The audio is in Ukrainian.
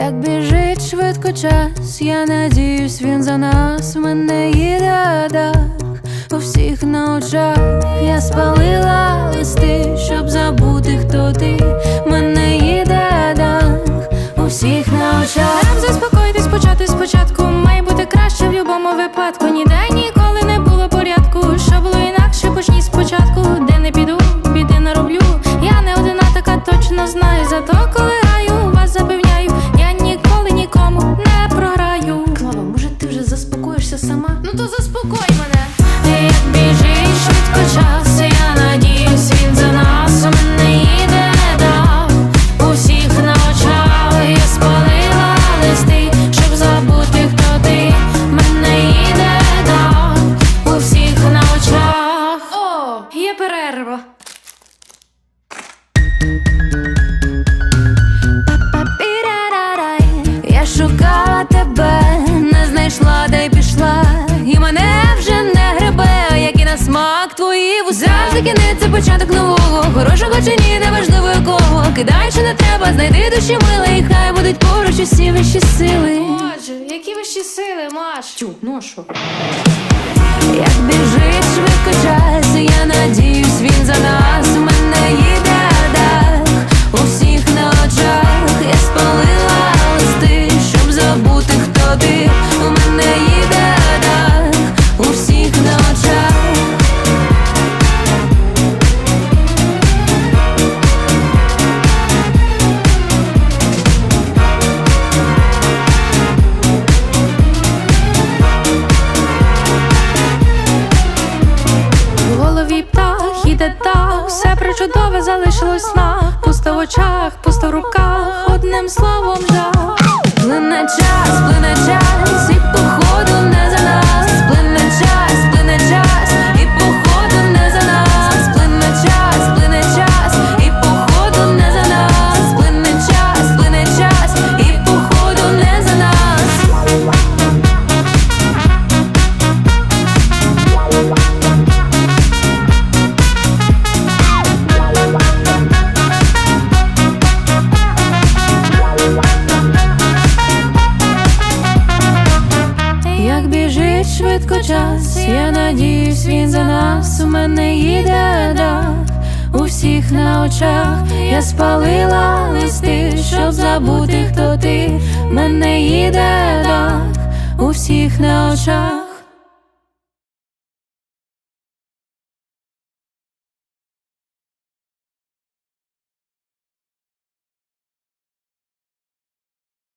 Як біжить швидко час, я надіюсь, він за нас мене їде дах у всіх на очах. Я спалила листи, щоб забути, хто ти мене їде дах у всіх на очах. Нам заспокоїтись, почати спочатку. Має бути краще в будь-якому випадку. Ніде ніколи не було порядку. Що було інакше, почніть спочатку. Де не піду, біди не роблю. Я не одина така точно знаю. Зато коли твої Завжди кінець початок нового, хорошого чи ні, неважливо якого. Кидай, чи не треба, знайди душі милий, хай будуть поруч усі вищі сили. Боже, які вищі сили, Маш? Тю, ну що? Як біжить швидко час, я надіюсь, він за нас все причудове залишилось на Пусто в очах, пусто в руках, одним словом жах. Плине час, плине час, біжить швидко час, я надіюсь, він за нас у мене їде дах у всіх на очах. Я спалила листи, щоб забути, хто ти. Мене їде дах у всіх на очах.